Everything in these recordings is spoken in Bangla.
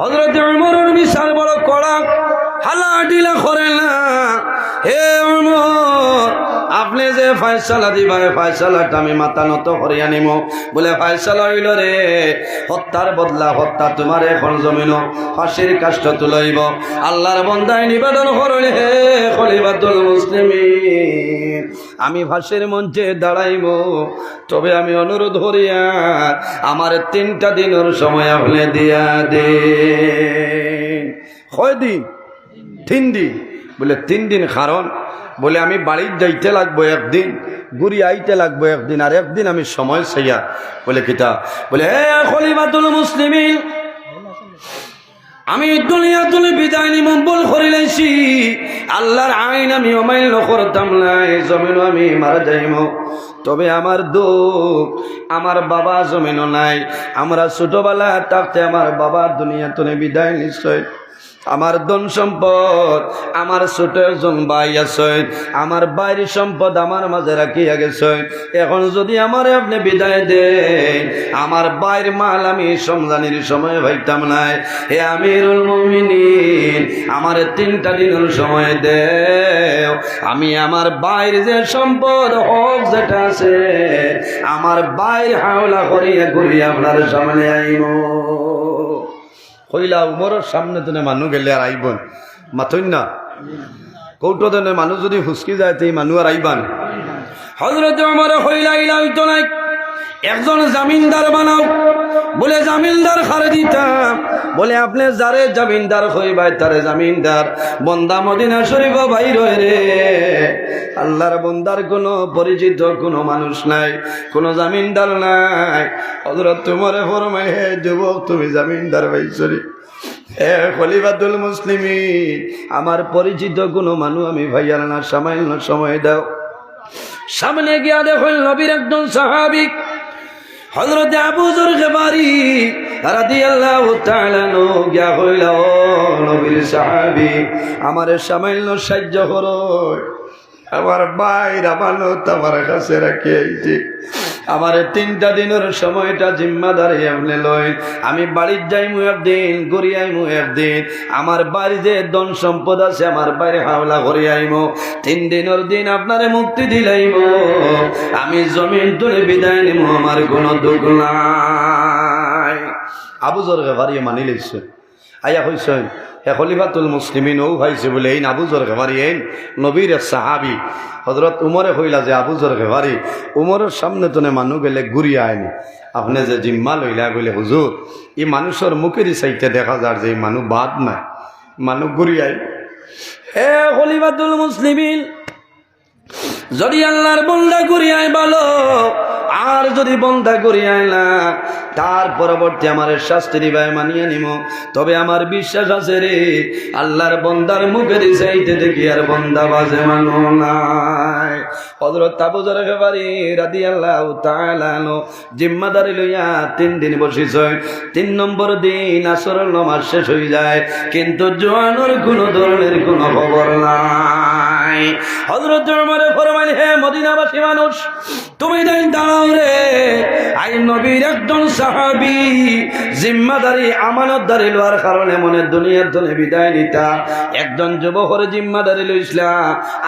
হজরত উমরের বিশাল বড় কড়া হালা করে না। হে উমর, আপনি যে ফয়সালা দিবা ফয়সালাটা আমি মাথা নত করিয়া নিম। বলে, ফয়সালা হইল রে, হত্যার বদলা, হত্যা তোমার এখন জমিন, ফাঁসির কাষ্ট তুলাইব। আল্লাহর বন্দায় নিবেদন করুন হে খলিফাতুল মুসলিমিন। আমি ফাঁসির মঞ্চে দাঁড়াইব। তবে আমি অনুরোধ করিয়া আমার তিনটা দিনের সময় আপনি দিয়া দে কয় দিন? তিন দিন। বলে, তিন দিন কারণ? বলে, আমি বাড়ির যাইতে লাগবো একদিন ঘুরি আইতে লাগবো একদিন, আর একদিন আমি সময় চাইয়া। বলে, কিতা? বলে হে খলিফাতুল মুসলিমিন। আমি দুনিয়া তুলে বিদায় নিমম্বল করিলাইছি আল্লাহর আইন আমি অমাইল করতাম নাই জমিন আমি মারা যাইম তবে আমার দুঃখ, আমার বাবা জমিনও নাই। আমরা ছোটবেলা থাকতে আমার বাবা দুনিয়া তুলে বিদায় নিশ্চয়। আমার ধন সম্পদ, আমার ছোট একজন ভাই আছে, আমার বাইর সম্পদ আমার মাঝে রাখিয়া গেছে। এখন যদি আমার আপনি বিদায় দেন, আমার বাইর মাল আমি সমজানির সময় ভাইতাম নাই। হে আমিরুল মুমিনিন, আমার তিনটা দিনের সময় দেও। আমি আমার বাইর যে সম্পদ, হক যেটা আছে, আমার বাইর হাওলা করিয়া করিয়া আপনার সামনে আইব। কইলা, উমরের সামনে তেনে মানুষ গেলে আর আইবন। মাথইন না। কৌটো তেনে মানুষ যদি হুসকি যায়, তো এই মানুষ আর আইবান। হজরত আমার হইলা ইলা নাই একজন জামিনদার বানাও। বলে, জামিনদার খারে দিতাম বলে, আপনি যারে জামিনদার হইবাই তারে জামিনদার। বন্দা মদিনা শরীফ বাইর রে। আল্লাহর বন্দার কোনো পরিচিত কোনো মানুষ নাই, কোনো জামিনদার নাই। হজরত তোমারে ফরমাই হে যুবক, তুমি জামিনদার ভাইছরি হে খলিফাতুল মুসলিমি আমার পরিচিত কোনো মানুষ আমি ভাইয়ার না, সামান্য সময় দাও। সামনে গিয়া দেখুন নবীর একজন সাহাবিক হজরত আবু জর গেবারি রাদিয়াল্লাহু তাআলা নো গিয়া হইল, নবীর সাহাবী, আমার সামান্য সাহায্য করো। আমার বাইর আমানত আমার কাছে রাখি। আইছি আমার তিনটা দিনের সময়টা জিম্মাদারি আপনি লই। আমি বাড়ির যাইমু একদিন, ঘুরি আইমু একদিন। আমার বাড়িতে ধন সম্পদ আছে, আমার বাইরে হাওলা করি আইমু। তিন দিনের দিন আপনারে মুক্তি দিলাইব আমি জমিন তুলে বিদায় নিমু, আমার কোনো দুঃখ নাই। আবু জর মানি লইছে আয়া হইছেন হে খলিফাতুল মুসলিমিন ও ভাইছে বলে এই আবুজর ঘেভারি এই নবীর সাহাবি। হজরত উমরে কইলা যে আবুজর ঘেভারি উমরের সামনে তোনে মানুষ গেলে ঘুরিয়ে আয়নি আপনি যে জিম্মা লইলা বলে, হুজুর এই মানুষের মুখেরই চাইতে দেখা যার যে এই মানুষ বাদ নাই মানুষ ঘুরিয়াই হে খলিফাতুল মুসলিমিন, যদি আল্লাহর বন্দা করিয়াই ভালো আর যদি বন্দা করিয়াই না তার পরবর্তী আমার শাস্তি দিবাই মানিয়ে নিম। তবে আমার বিশ্বাস আছে রে, আল্লাহর বন্দার মুখের চাইতে দেখি আর বন্দা বাজে মানো নাই। তিন দিন শেষ যায়, কিন্তু নাই। হে মদিনাবাসী মানুষ, তুমি দাঁড়াও রে আই নবীর একজন সাহাবি, জিম্মাদারি, আমানতদারি লওয়ার কারণে মনে দুনিয়ার ধনে বিদায় নিতা। একজন যুবকর জিম্মাদারি লইছিলা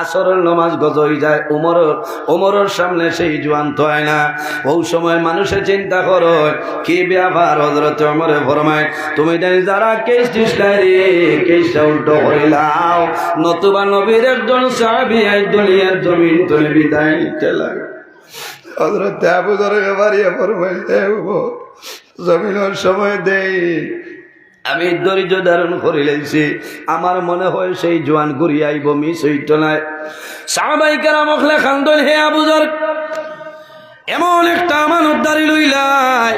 আসরের নমাজ গজ হয়ে যায় উমরের উমরের সামনে সেই জোয়ান তো হয় না। ওই সময় মানুষে চিন্তা করো, কি ব্যাপার হজরত উমরে ফরমায়, তুমি দেন যারা কেস দিসলাই কেসটা উল্টো হইলাও নতুবা নবীর একজন সাহাবি এই দুনিয়ার জমিন তুলে বিদায় নিতে লাগে হজরত আবু দরগে বাড়িয়ে ফরমাইছে জমিনের সময় দেই। আমি ধৈর্য ধারণ করে লাইছি। আমার মনে হয় সেই জোয়ান ঘুরি আইব, মিস হইত নাই সাহাবাই কেরাম অখলে খান্দন, হে আবুজর এমন একটা আমানত দাঁড়ি লইলাই।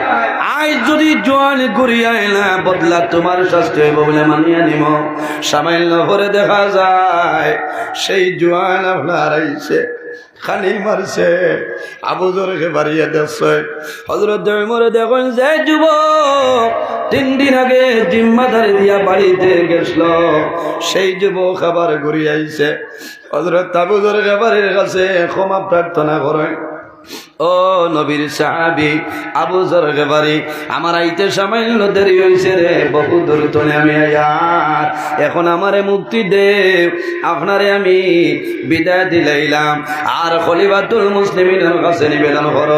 আজ যদি জোয়ান ঘুরি আয় না, বদলা তোমার শাস্তি হইব বলে মানিয়ে নিম সামান্য করে দেখা যায়, সেই জোয়ান আপনার আইছে। খালি মারছে আবু জরে বাড়িয়ে দেখছে হজরত মরে দেখুন যে যুব তিন দিন আগে জিম্মাদারি দিয়া বাড়িতে গেছিল। সেই যুবক খাবার ঘুরি আইছে। হজরত আবু জরে বাড়ির কাছে ক্ষমা প্রার্থনা করেন। ও নবীর সাহাবি, আবু জরগে বাড়ি আমার আইতে সামান্য দেরি হয়েছে রে, বহু দূর তনে আমি আয়ার এখন আমারে মুক্তি দে, আপনারে আমি বিদায় দিলাইলাম। আর খলিফাতুল মুসলিমিনের কাছে নিবেদন কর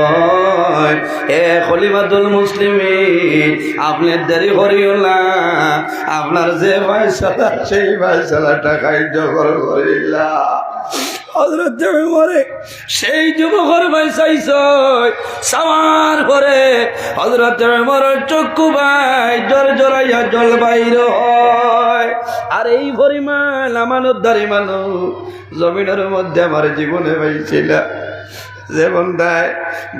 এ খলিফাতুল মুসলিমিন, আপনি দেরি করিও না। আপনার যে পয়সাটা সেই পয়সাটা খাইজ করিলা। হজরত মরে সেই যুবকর পয়সাইছ সামার করে হজরত মর চক্ষু ভাই জল জলাইয়া জল বাইর হয়। আর এই পরিমাণ আমানতদারি মানুষ জমিনের মধ্যে আমার জীবনে পাইছিল যে বন্ধায়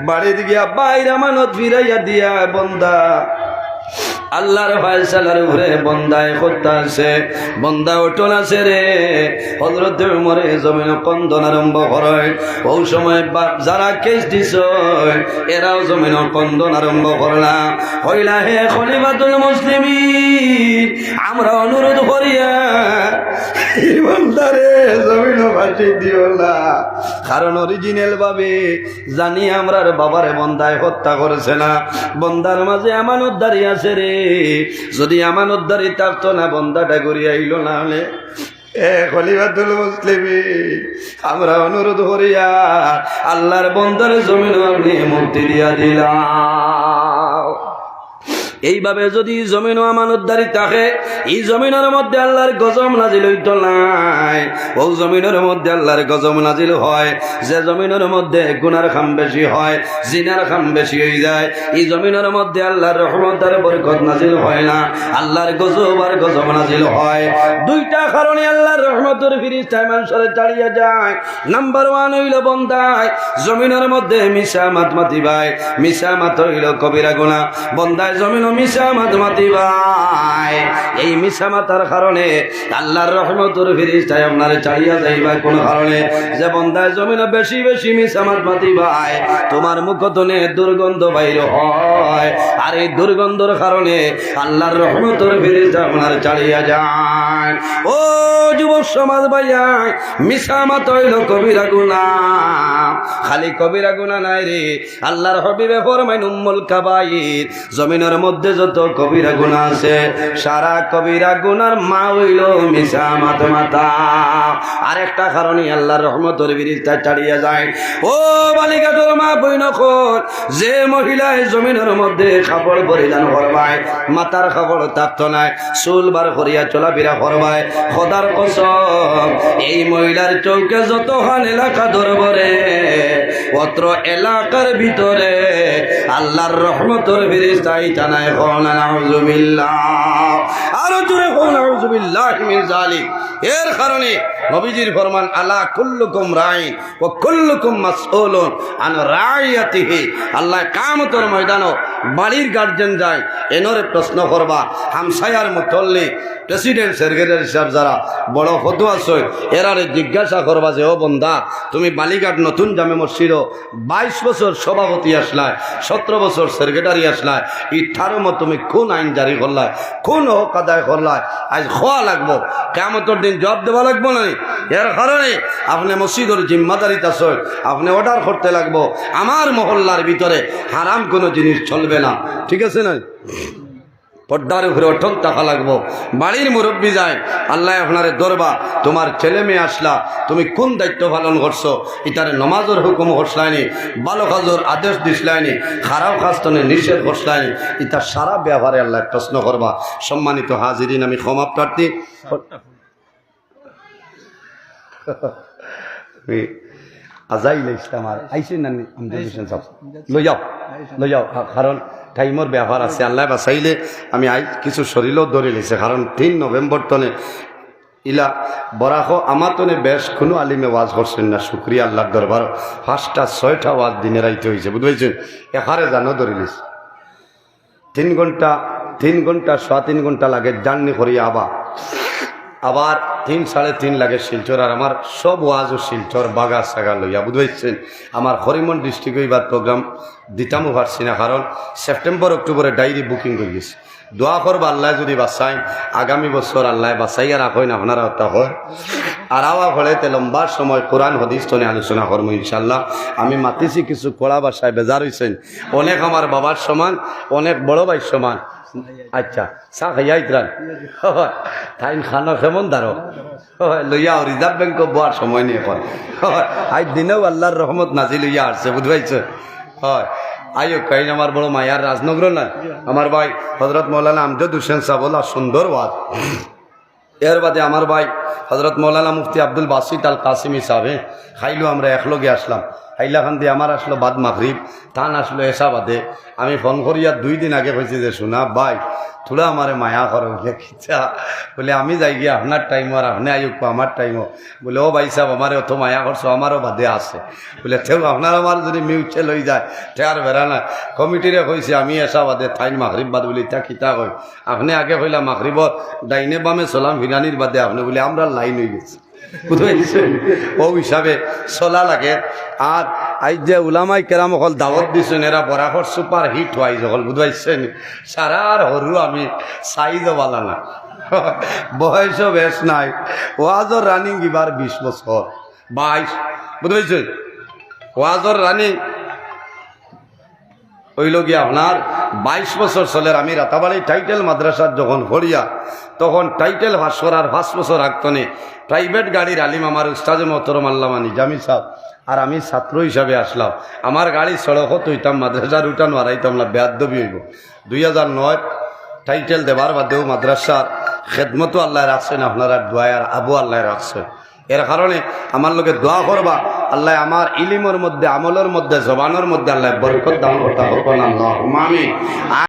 বাড়ির গিয়া বাইর আমানত ফিরাইয়া দিয়া বন্দা আল্লাহর ফায়সালার উপরে বন্দায় করতে আছে, বন্দা ওটন আছে রে। হজরত মরে জমিন কন্দন আরম্ভ করে ওই সময় যারা কেস দিছ এরাও জমিন কন্দন আরম্ভ করলাম হইলা হে খলিফাতুল মুসলিমিন, আমরা অনুরোধ করিয়া বন্দারে জমিন ফাটি দিও না। কারণ অরিজিনাল ভাবে। জানি আমরার বাবারে বন্দায় হত্যা করেছে না। বন্দার মাঝে আমান উদ্ধারি আছে রে। যদি আমান উদ্ধারি থাকতো না, বন্দাটা ঘুরিয়ে আইল না হলে। আমরা অনুরোধ করিয়া আল্লাহর বন্দরে জমিন আপনি মুক্তি দিয়া দিলাম। এইভাবে যদি জমিন আমানতদারি থাকে, এই জমিনের মধ্যে আল্লাহর গজম নাজিল হইত নাই। ও জমিনের মধ্যে আল্লাহর গজম নাজিল হয়, যে জমিনের মধ্যে গুনার খাম বেশি হয়, জিনার খাম বেশি হয়ে যায়, এই জমিনের মধ্যে আল্লাহর রহমতার বরকত নাজিল হয় না। আল্লাহর গজব আর গজম নাজিল হয়। দুইটা কারণে আল্লাহর রহমতের ফিরিস্তায় মানুষের চালিয়ে যায়। নাম্বার ওয়ান হইল বন্দায়। জমিনের মধ্যে মিশা মাত মাতি ভাই, মিশা মাত হইল কবিরা গুণা বন্দায় জমিন মিশা মাত ভাই। এই মিশা মাতার কারণে আল্লাহর রহমতের ফিরিস্তায় আপনার চালিয়ে যাইবা কোন কারণে। যে বন্দায় জমিন বেশি বেশি মিশা মাত ভাই, তোমার মুখতনে দুর্গন্ধ বাইর হয়। আর এই দুর্গন্ধর কারণে আল্লাহর রহমতের ফিরিস্তা আপনার চালিয়ে যায়। ও যুবক সমাজ ভাইয়াই মিশা মাত হইল কবিরা গুনা খালি কবিরা গুনা নাই রে, আল্লাহর হবিবে ফরমাইন উম্মুল কাবাইর। জমিনের মধ্যে যত কবিরা গুনা আছে, সারা কবিরা গুনার মা হইল মিশা মাত মাতা। আরেকটা কারণে আল্লাহর রহমতের বিরিস্তা চালিয়ে যায়। ও বালিকা তোর মা বই নখন যে মহিলায় জমিনের মধ্যে কাপড় পরিধান করবায় মাতার কাপড় থাকতো নাই, চুল বার করিয়া চলাফেরা করবায়, খোদার কসম, এই মহিলার চৌকে যতখান এলাকা ধরবরে, অত্র এলাকার ভিতরে আল্লাহর রহমতর ফিরিস্তাই জানায় কোন নাউজুবিল্লাহ আরও এর কারণে নবীজির ফরমান কুল্লুকুম ও কুল্লুকুম আন আল্লাহ কামতর ময়দানও বাড়ির যায়, এনরে প্রশ্ন করবা, হামসায়ার মুতল্লি প্রেসিডেন্ট সেক্রেটারি সাহেব যারা, বড় ফটো আছে এরারে জিজ্ঞাসা করবা যে, ও বন্দা, তুমি বালিঘাট নতুন জামে মসজিদ বাইশ বছর সভাপতি আসলায়, সতেরো বছর সেক্রেটারি আসলায় ইঠারো মত তুমি কোন আইন জারি করলায়, কোন হক আদায় করলায়, আজ খোয়া লাগবো কেমতর দিন জবাব দেওয়া লাগবো না এর কারণে আপনি মসজিদের জিম্মাদারিতে আসেন আপনি অর্ডার করতে লাগবো, আমার মহল্লার ভিতরে হারাম কোনো জিনিস চলবে না। ঠিক আছে না? পর্দার উপরে অটল টাকা লাগবো। বাড়ির মুরব্বী যায়, আল্লাহ আপনারে দরবা, তোমার ছেলে মেয়ে আসলা, তুমি কোন দায়িত্ব পালন করছ? ইতারে নমাজের হুকুম হসলাইনি ভালো কাজের আদেশ দিসলাইনি খারাপ কাজ তনে নিষেধ হসলাইনি ইতা সারা ব্যবহারে আল্লাহ প্রশ্ন করবা। সম্মানিত হাজিরিন, আমি ক্ষমা প্রার্থী। আজাইল ইসলাম আর আইসেন না আমজাদ হোসেন সাহেব লই যাও লই যাও। কারণ টাইমর ব্যবহার আছে আল্লাহ বাসাইলে আমি আই কিছু শরীরও ধরে নিছে কারণ তিন নভেম্বর তনে ইলা বরাহ আমার তনে বেশ কোনো আলিমে ওয়াজ করছেন না। শুক্রিয়া আল্লাহর দরবার পাঁচটা ছয়টা ওয়াজ দিনে রাইতে হয়েছে বুঝতে এখারে জানো ধরে নিছে তিন ঘণ্টা তিন ঘণ্টা সোয়া তিন ঘণ্টা লাগে। জার্নি করি আবার আবার তিন সাড়ে তিন লাগে শিলচর, আর আমার সব ওয়াজ ও শিলচর, বাগা, সাগা লইয়া বুঝবাইছেন আমার হরিমন ডিস্ট্রিক্ট এইবার প্রোগ্রাম দিতামও পারছি না কারণ সেপ্টেম্বর, অক্টোবরে ডায়েরি বুকিং করে গেছি। দোয়া করব আল্লাহ যদি বাসাই আগামী বছর আল্লাহ বাসাইয়া রাখেন, আপনারা ওটা হয় আর আওয়া ফলেতে লম্বা সময় কোরআন, হদিস তনে আলোচনা করব ইনশাল্লাহ আমি মাতিছি কিছু কড়া বাসায়, বেজার হয়েছেন অনেক আমার বাবার সমান, অনেক বড় ভাই সমান। আচ্ছা চা খাইয়া ইতরান তাইন খানো কেমন দাঁড়ো। লইয়া রিজার্ভ ব্যাংক বোয়ার সময় নিয়ে কর আজ দিনেও আল্লাহর রহমত নাজি লইয়া আসছে বুঝবাইছে। হয়, আইও কাইন আমার বড় মায়ার রাজনগর না। আমার ভাই হজরত মৌলানা আমজদ সাবলা সুন্দর ওয়াজ এর বাদে আমার ভাই হজরত মৌলানা মুফতি আব্দুল বাসিত আল কাসিমি সাহেব খাইলো, আমরা একলগে আসলাম। খাইলা খান দিয়ে আমার আসলো বাদ মাগরিব, তান আসলো এসা বাদে। আমি ফোন করিয়া দুই দিন আগে হয়েছি যে, শোনা, ভাই থোড়া আমারে মায়া করো খিচা বলে, আমি যাই গিয়ে আপনার টাইমও আর আপনি আয়ুক আমার টাইমও বলে, ও ভাই সাহেব, আমারে অত মায়া করছ, আমারও বাদে আছে। বলে তেও আপনার আমার যদি মিউচুয়াল হয়ে যায় তে আর বেড়া না। কমিটিরে কইছে, আমি এসা বাদে থাইন মাগরিব বাদ বলে ইতা খিতা কই? আপনি আগে কইলা মাগরিবত ডাইনে বামে চলাম ফিরানির বাদে, আপনি বলে, আমরা লাইন হয়ে গেছি। হিসাবে চলা লাগে। আর আজ যে উলামাই কেরাম অকল দাওয়াত দিছেন, এরা বরাবর সুপার হিট হয় যখন বুঝাইছেন? সারা আর হরু আমি সাইজ বালা না। বয়সও বেশ নাই। ওয়াজর রানিং এবার বিশ বছর বাইশ, বুঝাইছেন? ওয়াজর রানিং হইল গিয়ে আপনার বাইশ বছর চলের আমি রাতাবাড়ি টাইটেল মাদ্রাসার যখন ভরিয়া তখন টাইটেল ভাস্কর আর পাঁচ বছর আগতনে প্রাইভেট গাড়ির আলিম আমার উস্তাজে মহতরম আল্লামা নিজামি সাহ। আর আমি ছাত্র হিসাবে আসলাম। আমার গাড়ি সড়কও তৈতাম মাদ্রাসার উঠান হারাইতাম না বেয়াদবি হইব। দুই হাজার নয়, টাইটেল দেবার বাদেও মাদ্রাসার খেদমতো আল্লাহ রাখছেন আপনারা দোয়ার আবু আল্লাহ রাখছেন এর কারণে আমার লোকে দোয়া করবা, আল্লাহ আমার ইলিমের মধ্যে, আমলের মধ্যে, জবানের মধ্যে আল্লাহ বরকত দান করতে হবে। না